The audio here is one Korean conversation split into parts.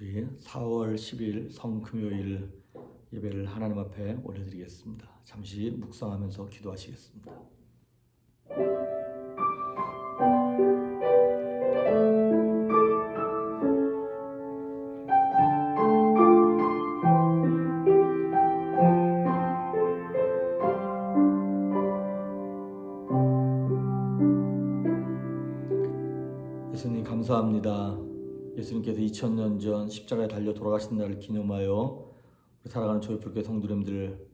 우리 4월 10일 성금요일 예배를 하나님 앞에 올려드리겠습니다. 잠시 묵상하면서 기도하시겠습니다. 예수님께서 2000년 전 십자가에 달려 돌아가신 날을 기념하여 우리 사랑하는 조이풀교 성도님들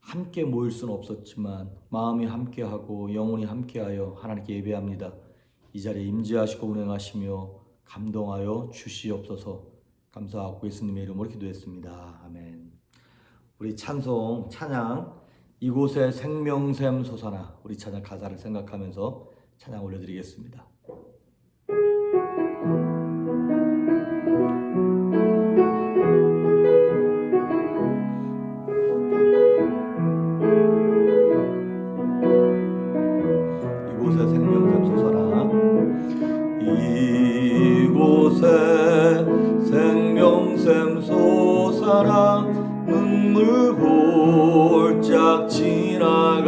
함께 모일 수는 없었지만 마음이 함께하고 영혼이 함께하여 하나님께 예배합니다. 이 자리에 임재하시고 운행하시며 감동하여 주시옵소서 감사하고 예수님의 이름으로 기도했습니다. 아멘. 우리 찬송 찬양 이곳에 생명샘 솟아나 우리 찬양 가사를 생각하면서 찬양 올려드리겠습니다. 이곳에 생명샘 솟아라. 눈물 골짝 지나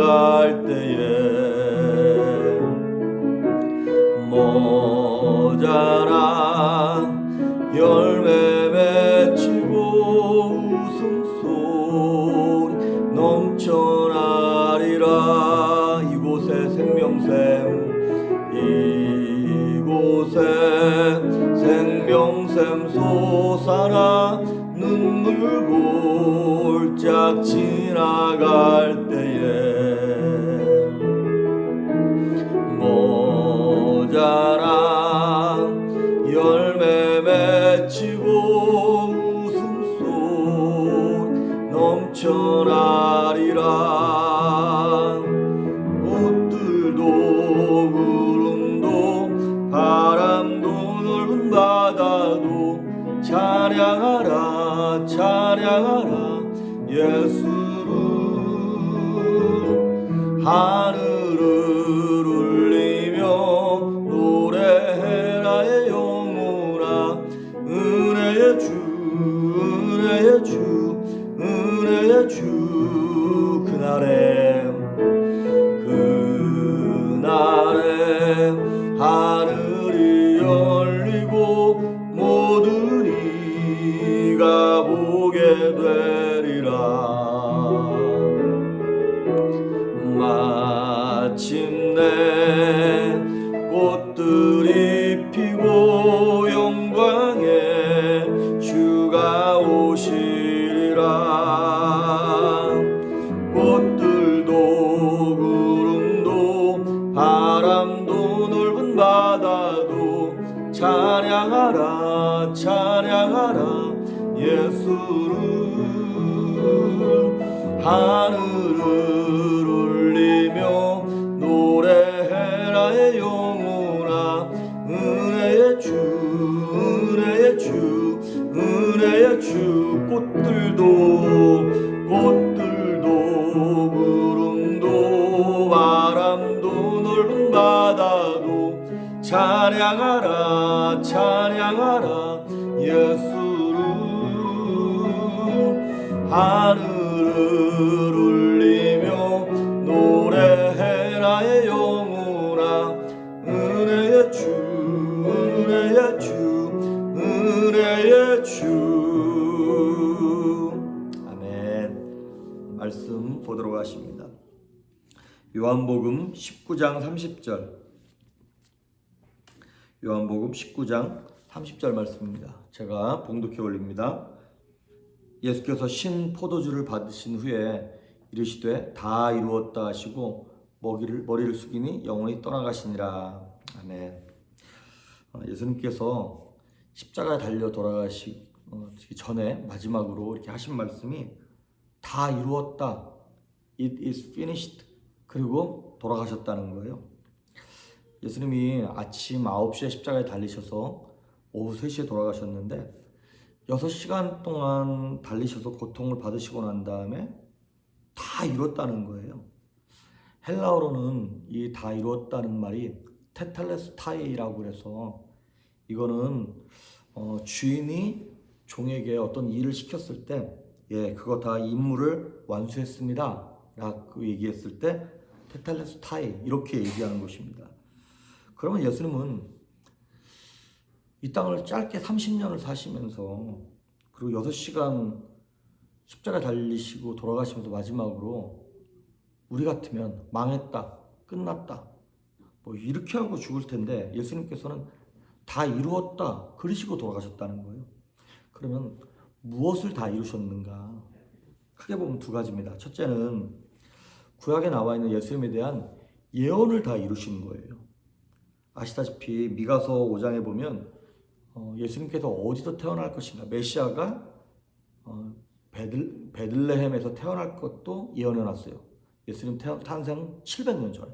모 하 말씀 보도록 하십니다 요한복음 19장 30절 요한복음 19장 30절 말씀입니다 제가 봉독해 올립니다 예수께서 신 포도주를 받으신 후에 이르시되 다 이루었다 하시고 머리를 머리를 숙이니 영원히 떠나가시니라. 아멘. 어, 예수님께서 십자가에 달려 돌아가시기 전에 마지막으로 이렇게 하신 말씀이 다 이루었다. It is finished. 그리고 돌아가셨다는 거예요. 예수님이 아침 9시에 십자가에 달리셔서 오후 3시에 돌아가셨는데 6시간 동안 달리셔서 고통을 받으시고 난 다음에 다 이뤘다는 거예요. 헬라어로는 이 다 이뤘다는 말이 테텔레스타이라고 그래서 이거는 어, 주인이 종에게 어떤 일을 시켰을 때, 예, 그거 다 임무를 완수했습니다. 라고 얘기했을 때, 테탈레스 타이, 이렇게 얘기하는 것입니다. 그러면 예수님은 이 땅을 짧게 30년을 사시면서, 그리고 6시간 십자가 달리시고 돌아가시면서 마지막으로 우리 같으면 망했다, 끝났다, 뭐 이렇게 하고 죽을 텐데 예수님께서는 다 이루었다, 그러시고 돌아가셨다는 거예요. 그러면 무엇을 다 이루셨는가? 크게 보면 두 가지입니다. 첫째는 구약에 나와 있는 예수님에 대한 예언을 다 이루신 거예요. 아시다시피 미가서 5장에 보면 어, 예수님께서 어디서 태어날 것인가 메시아가 어, 베들, 베들레헴에서 태어날 것도 예언해 놨어요. 예수님 태어, 탄생 700년 전에.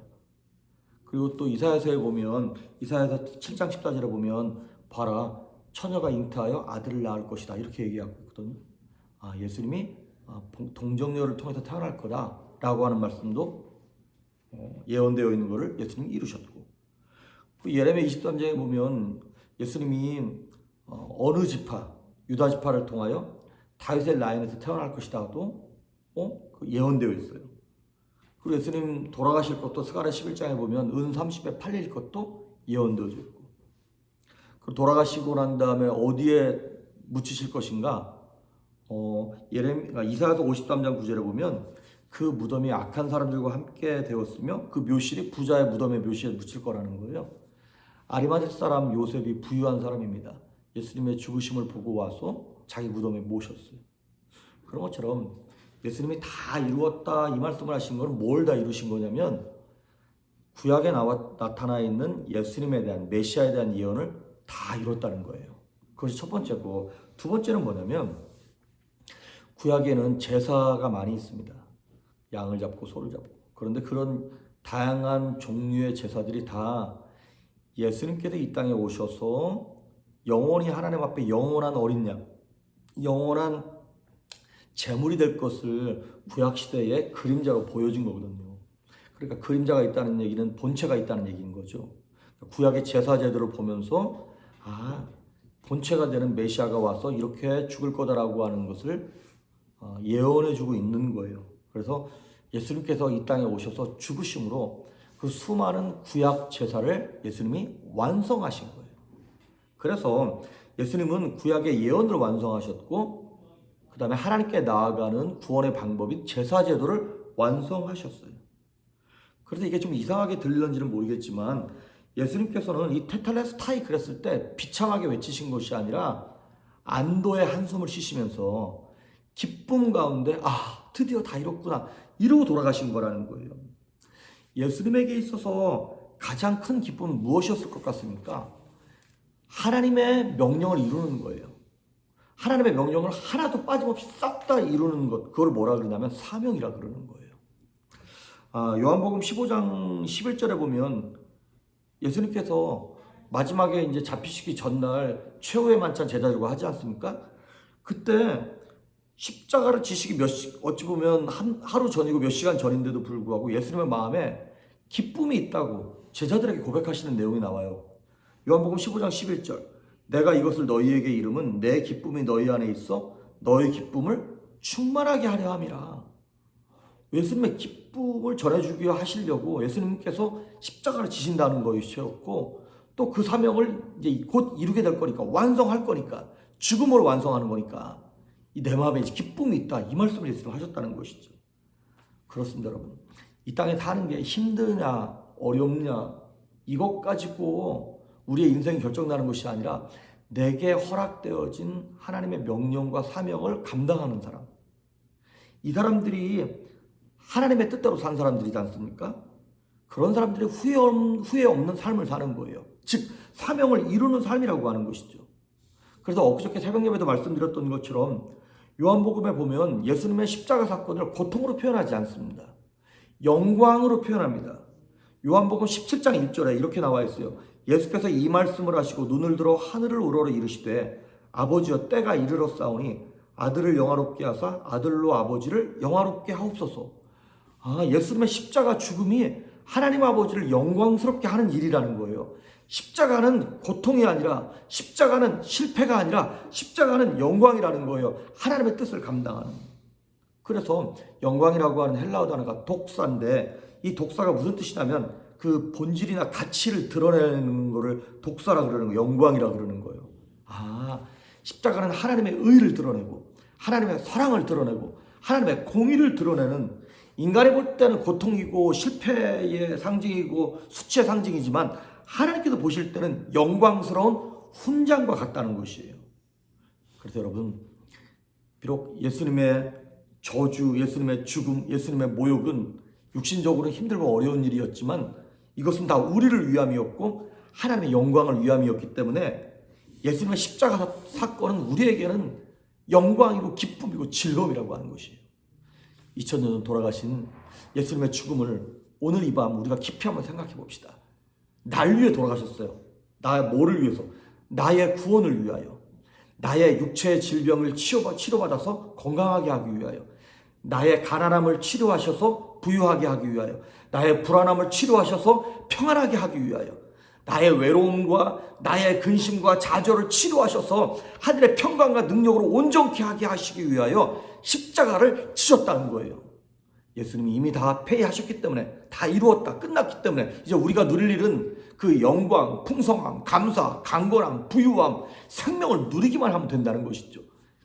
그리고 또 이사야서에 보면 이사야서 7장 14절에 보면 봐라 처녀가 잉태하여 아들을 낳을 것이다 이렇게 얘기하고 있거든요. 아 예수님이 아, 봉- 동정녀를 통해서 태어날 거다라고 하는 말씀도 어, 예언되어 있는 것을 예수님이 이루셨고 그 예레미야 23장에 보면 예수님이 어, 어느 지파 유다 지파를 통하여 다윗의 라인에서 태어날 것이다도 어? 그 예언되어 있어요. 그리고 예수님 돌아가실 것도 스가랴 11장에 보면 은 30에 팔릴 것도 예언되어져 있고 그 돌아가시고 난 다음에 어디에 묻히실 것인가 어, 예레미 그러니까 이사야서 53장 9절에 보면 그 무덤이 악한 사람들과 함께 되었으며 그 묘실이 부자의 무덤의 묘실에 묻힐 거라는 거예요. 아리마대 사람 요셉이 부유한 사람입니다. 예수님의 죽으심을 보고 와서 자기 무덤에 모셨어요. 그런 것처럼 예수님이 다 이루었다 이 말씀을 하신 것은 뭘다 이루신 거냐면 구약에 나와 나타나 있는 예수님에 대한 메시아에 대한 예언을 다 이뤘다는 거예요. 그것이 첫 번째고 두 번째는 뭐냐면 구약에는 제사가 많이 있습니다. 양을 잡고 소를 잡고 그런데 그런 다양한 종류의 제사들이 다 예수님께서 이 땅에 오셔서 영원히 하나님 앞에 영원한 어린 양, 영원한 제물이 될 것을 구약 시대의 그림자로 보여준 거거든요. 그러니까 그림자가 있다는 얘기는 본체가 있다는 얘기인 거죠. 구약의 제사 제도를 보면서 아 본체가 되는 메시아가 와서 이렇게 죽을 거다라고 하는 것을 어, 예언해 주고 있는 거예요. 그래서 예수님께서 이 땅에 오셔서 죽으심으로 그 수많은 구약 제사를 예수님이 완성하신 거예요. 그래서 예수님은 구약의 예언을 완성하셨고 그 다음에 하나님께 나아가는 구원의 방법인 제사 제도를 완성하셨어요. 그래서 이게 좀 이상하게 들리는지는 모르겠지만 예수님께서는 이 테탈레스타이 그랬을 때 비참하게 외치신 것이 아니라 안도의 한숨을 쉬시면서 기쁨 가운데 아 드디어 다 이뤘구나 이러고 돌아가신 거라는 거예요. 예수님에게 있어서 가장 큰 기쁨은 무엇이었을 것 같습니까? 하나님의 명령을 이루는 거예요. 하나님의 명령을 하나도 빠짐없이 싹 다 이루는 것, 그걸 뭐라 그러냐면 사명이라 그러는 거예요. 아, 요한복음 15장 11절에 보면 예수님께서 마지막에 이제 잡히시기 전날 최후의 만찬 제자들과 하지 않습니까? 그때 십자가를 지시기 몇 시, 어찌 보면 한, 하루 전이고 몇 시간 전인데도 불구하고 예수님의 마음에 기쁨이 있다고 제자들에게 고백하시는 내용이 나와요. 요한복음 15장 11절. 내가 이것을 너희에게 이름은 내 기쁨이 너희 안에 있어 너희 기쁨을 충만하게 하려 함이라. 예수님의 기쁨을 전해주기 하시려고 예수님께서 십자가를 지신다는 것이었고 또 그 사명을 이제 곧 이루게 될 거니까 완성할 거니까 죽음으로 완성하는 거니까 이 내 마음에 기쁨이 있다 이 말씀을 예수님 하셨다는 것이죠. 그렇습니다, 여러분. 이 땅에 사는 게 힘드냐 어렵냐 이것 가지고 우리의 인생이 결정나는 것이 아니라 내게 허락되어진 하나님의 명령과 사명을 감당하는 사람. 이 사람들이 하나님의 뜻대로 산 사람들이지 않습니까? 그런 사람들이 후회, 없는 삶을 사는 거예요. 즉, 사명을 이루는 삶이라고 하는 것이죠. 그래서 엊그저께 새벽 예배도 말씀드렸던 것처럼 요한복음에 보면 예수님의 십자가 사건을 고통으로 표현하지 않습니다. 영광으로 표현합니다. 요한복음 17장 1절에 이렇게 나와 있어요. 예수께서 이 말씀을 하시고 눈을 들어 하늘을 우러러 이르시되 아버지여 때가 이르렀사오니 아들을 영화롭게 하사 아들로 아버지를 영화롭게 하옵소서. 아, 예수님의 십자가 죽음이 하나님 아버지를 영광스럽게 하는 일이라는 거예요. 십자가는 고통이 아니라 십자가는 실패가 아니라 십자가는 영광이라는 거예요. 하나님의 뜻을 감당하는. 그래서 영광이라고 하는 헬라어 단어가 독사인데 이 독사가 무슨 뜻이냐면 그 본질이나 가치를 드러내는 거를 독사라 그러는 거예요. 영광이라 그러는 거예요. 아, 십자가는 하나님의 의를 드러내고 하나님의 사랑을 드러내고 하나님의 공의를 드러내는 인간이 볼 때는 고통이고 실패의 상징이고 수치의 상징이지만 하나님께서 보실 때는 영광스러운 훈장과 같다는 것이에요. 그래서 여러분 비록 예수님의 저주, 예수님의 죽음, 예수님의 모욕은 육신적으로 힘들고 어려운 일이었지만 이것은 다 우리를 위함이었고 하나님의 영광을 위함이었기 때문에 예수님의 십자가 사- 사건은 우리에게는 영광이고 기쁨이고 즐거움이라고 하는 것이에요. 2000년 전 돌아가신 예수님의 죽음을 오늘 이 밤 우리가 깊이 한번 생각해 봅시다. 날 위해 돌아가셨어요. 나 뭐를 위해서? 나의 구원을 위하여. 나의 육체의 질병을 치료받, 치료받아서 건강하게 하기 위하여. 나의 가난함을 치료하셔서 부유하게 하기 위하여. 나의 불안함을 치료하셔서 평안하게 하기 위하여. 나의 외로움과 나의 근심과 좌절을 치료하셔서 하늘의 평강과 능력으로 온전케 하게 하시기 위하여 십자가를 치셨다는 거예요. 예수님이 이미 다 폐하셨기 때문에 다 이루었다 끝났기 때문에 이제 우리가 누릴 일은 그 영광, 풍성함, 감사, 강건함, 부유함, 생명을 누리기만 하면 된다는 것이죠.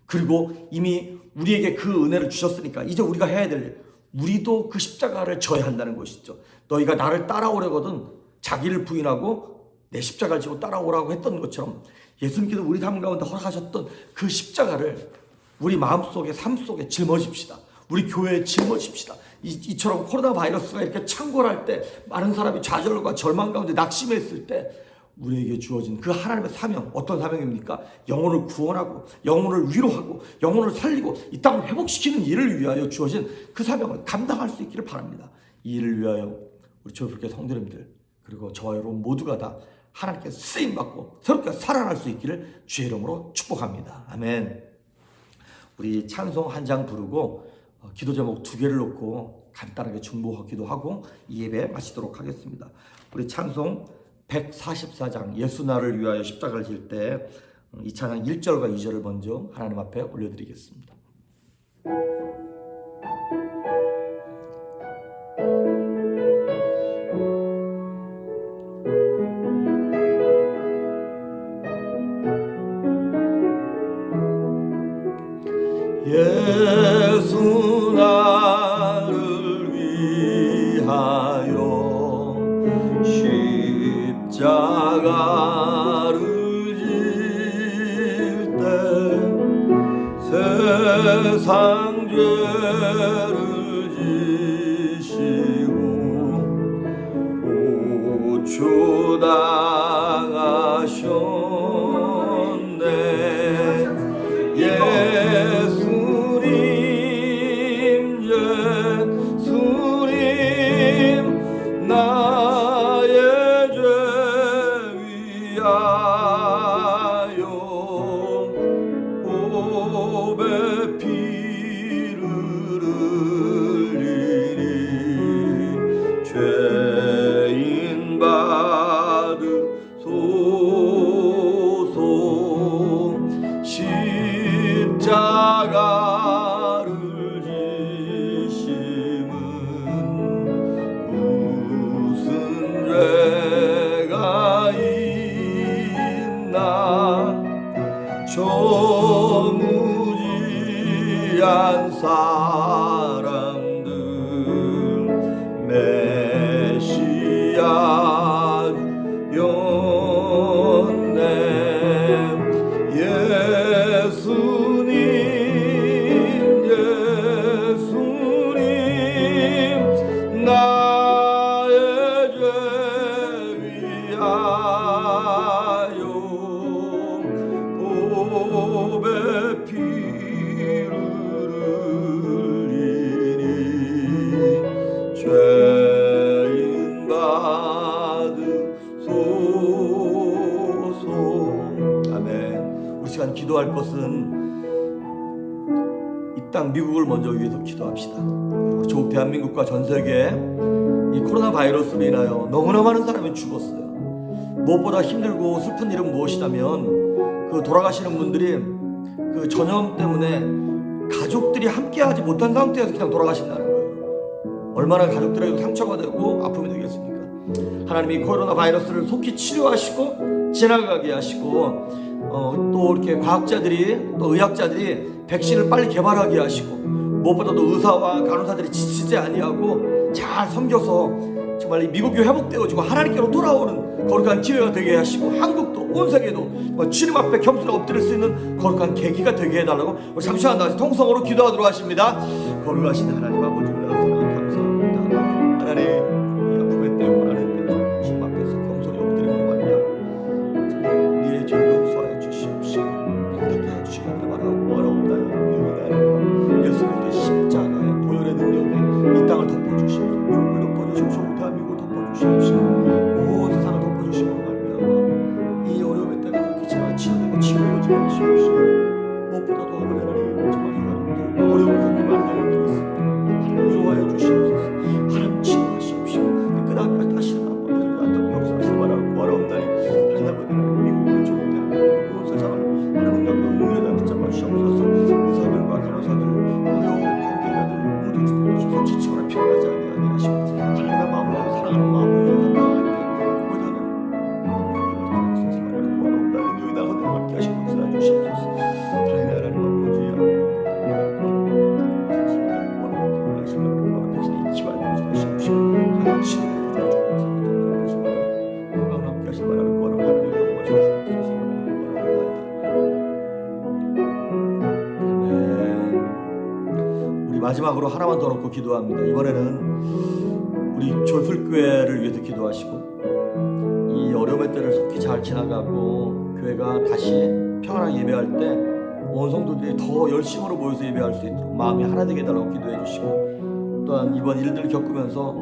그리고 이미 우리에게 그 은혜를 주셨으니까 이제 우리가 해야 될 일, 우리도 그 십자가를 져야 한다는 것이죠. 너희가 나를 따라오려거든 자기를 부인하고 내 십자가를 지고 따라오라고 했던 것처럼 예수님께서 우리 삶 가운데 허락하셨던 그 십자가를 우리 마음속에 삶 속에 짊어집시다. 우리 교회에 짊어집시다. 이, 이처럼 코로나 바이러스가 이렇게 창궐할 때 많은 사람이 좌절과 절망 가운데 낙심했을 때 우리에게 주어진 그 하나님의 사명 어떤 사명입니까? 영혼을 구원하고 영혼을 위로하고 영혼을 살리고 이 땅을 회복시키는 일을 위하여 주어진 그 사명을 감당할 수 있기를 바랍니다. 이 일을 위하여 우리 조국의 성도님들 그리고 저와 여러분 모두가 다 하나님께 쓰임 받고 새롭게 살아날 수 있기를 주의 이름으로 축복합니다. 아멘. 우리 찬송 한 장 부르고 어, 기도 제목 두 개를 놓고 간단하게 중보하기도 하고 이 예배 마치도록 하겠습니다. 우리 찬송 144장 예수 나를 위하여 십자가를 질 때 이 찬양 1절과 2절을 먼저 하나님 앞에 올려드리겠습니다. 예수 나를 위하여 십자가를 질 때 세상 죄를 지시고 고초당 이땅 미국을 먼저 위해서 기도합시다 조국 대한민국과 전 세계 이 코로나 바이러스로 인하여 너무나 많은 사람이 죽었어요 무엇보다 힘들고 슬픈 일은 무엇이냐면 그 돌아가시는 분들이 그 전염 때문에 가족들이 함께하지 못한 상태에서 그냥 돌아가신다는 거예요. 얼마나 가족들에게 상처가 되고 아픔이 되겠습니까? 하나님이 코로나 바이러스를 속히 치료하시고 지나가게 하시고 어, 또 이렇게 과학자들이 또 의학자들이 백신을 빨리 개발하게 하시고 무엇보다도 의사와 간호사들이 지치지 아니하고 잘 섬겨서 정말 이 미국이 회복되어지고 하나님께로 돌아오는 거룩한 기회가 되게 하시고 한국도 온 세계도 뭐 주님 앞에 겸손히 엎드릴 수 있는 거룩한 계기가 되게 해달라고 우리 잠시 만 다시 통성으로 기도하도록 하십니다. 거룩하신 하나님 아버지 기도합니다. 이번에는 우리 조술교회를 위해서 기도하시고 이 어려움의 때를 속히 잘 지나가고 교회가 다시 평안하게 예배할 때 온 성도들이 더 열심으로 모여서 예배할 수 있도록 마음이 하나 되게 해달라고 기도해 주시고 또한 이번 일들을 겪으면서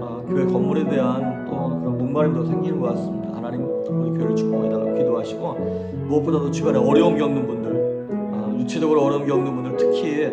아, 교회 건물에 대한 또 그런 목마름도 생기는 것 같습니다. 하나님 우리 교회를 축복해 달라고 기도하시고 무엇보다도 주변에 어려움 겪는 분들 아, 육체적으로 어려움 겪는 분들 특히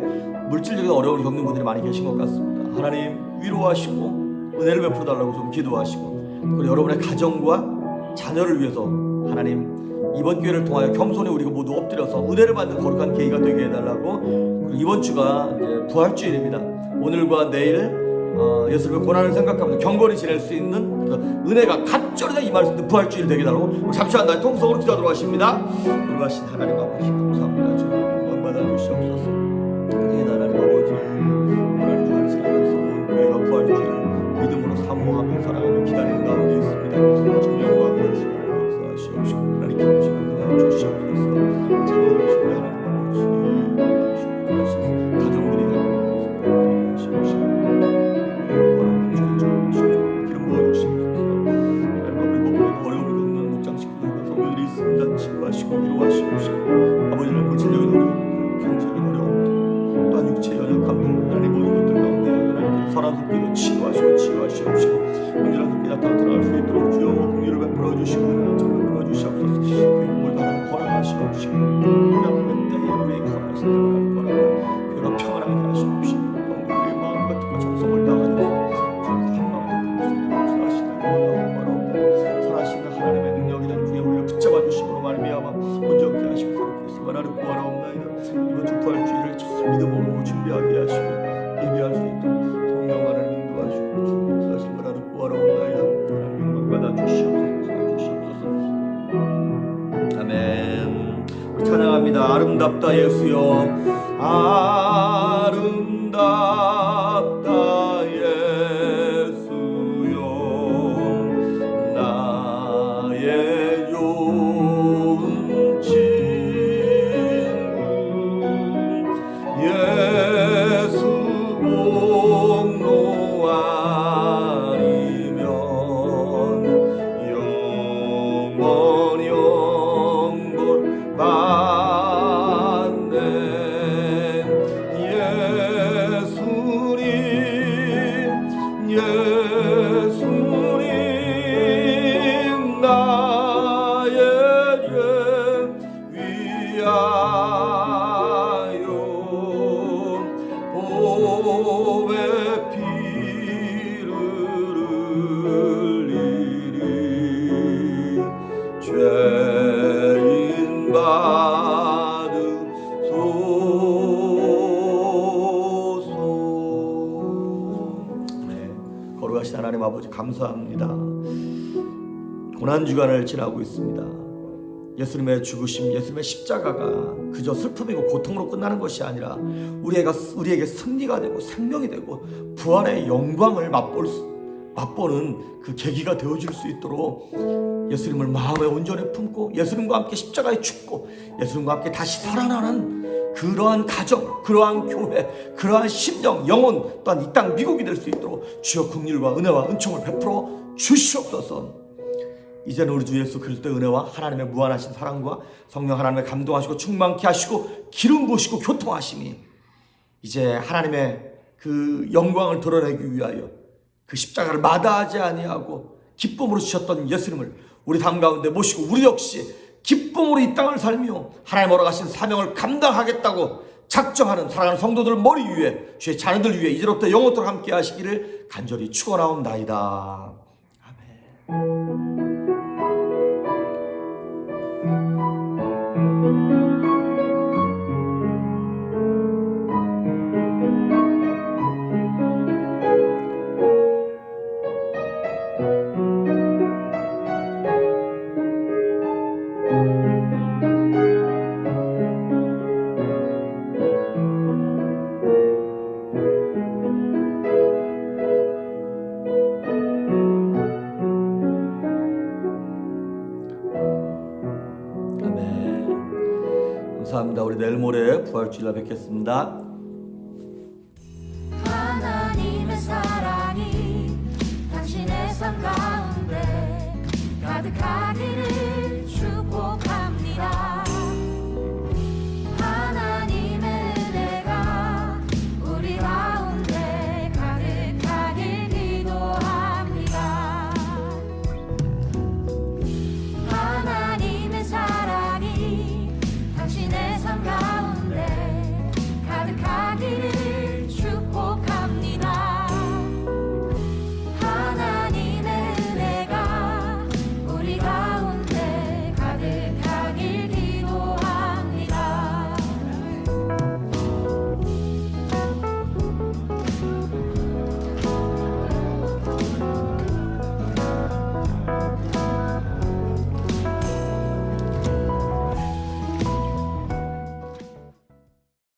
물질적인 어려움을 겪는 분들이 많이 계신 것 같습니다. 하나님 위로하시고 은혜를 베풀어 달라고 좀 기도하시고 그리고 여러분의 가정과 자녀를 위해서 하나님 이번 기회를 통하여 겸손히 우리가 모두 엎드려서 은혜를 받는 거룩한 계기가 되게 해달라고 그리고 이번 주가 이제 부활주일입니다. 오늘과 내일 어, 예수님의 고난을 생각하면서 경건히 지낼 수 있는 그 은혜가 갑절이다 임할 수 있는 부활주일 되게 해달라고 우리 잠시만 나의 통성으로 기도하도록 하십니다. 우리하신 하나님 아버지 감사합니다. 주님 영광 받아 주시옵소서. 사모하며 사랑하며 기다리는 가운데 있습니다. 주님 영광 아버지 감사합니다. 고난 주간을 지나고 있습니다. 예수님의 죽으심, 예수님의 십자가가 그저 슬픔이고 고통으로 끝나는 것이 아니라 우리가 우리에게 승리가 되고 생명이 되고 부활의 영광을 맛볼 수, 맛보는 그 계기가 되어줄 수 있도록 예수님을 마음에 온전히 품고 예수님과 함께 십자가에 죽고 예수님과 함께 다시 살아나는 그러한 가정, 그러한 교회, 그러한 심령, 영혼 또한 이 땅 미국이 될 수 있도록 주여 긍휼과 은혜와 은총을 베풀어 주시옵소서. 이제는 우리 주 예수 그리스도의 은혜와 하나님의 무한하신 사랑과 성령 하나님의 감동하시고 충만케 하시고 기름 부으시고 교통하심이 이제 하나님의 그 영광을 드러내기 위하여 그 십자가를 마다하지 아니하고 기쁨으로 주셨던 예수님을 우리 삶 가운데 모시고 우리 역시 기쁨으로 이 땅을 살며 하나님 오라가신 사명을 감당하겠다고 작정하는 사랑하는 성도들 머리 위에 주의 자녀들 위해 이제로부터 영원토록 함께 하시기를 간절히 축원하옵나이다. 아멘. 내일 모레 부활주일날 뵙겠습니다.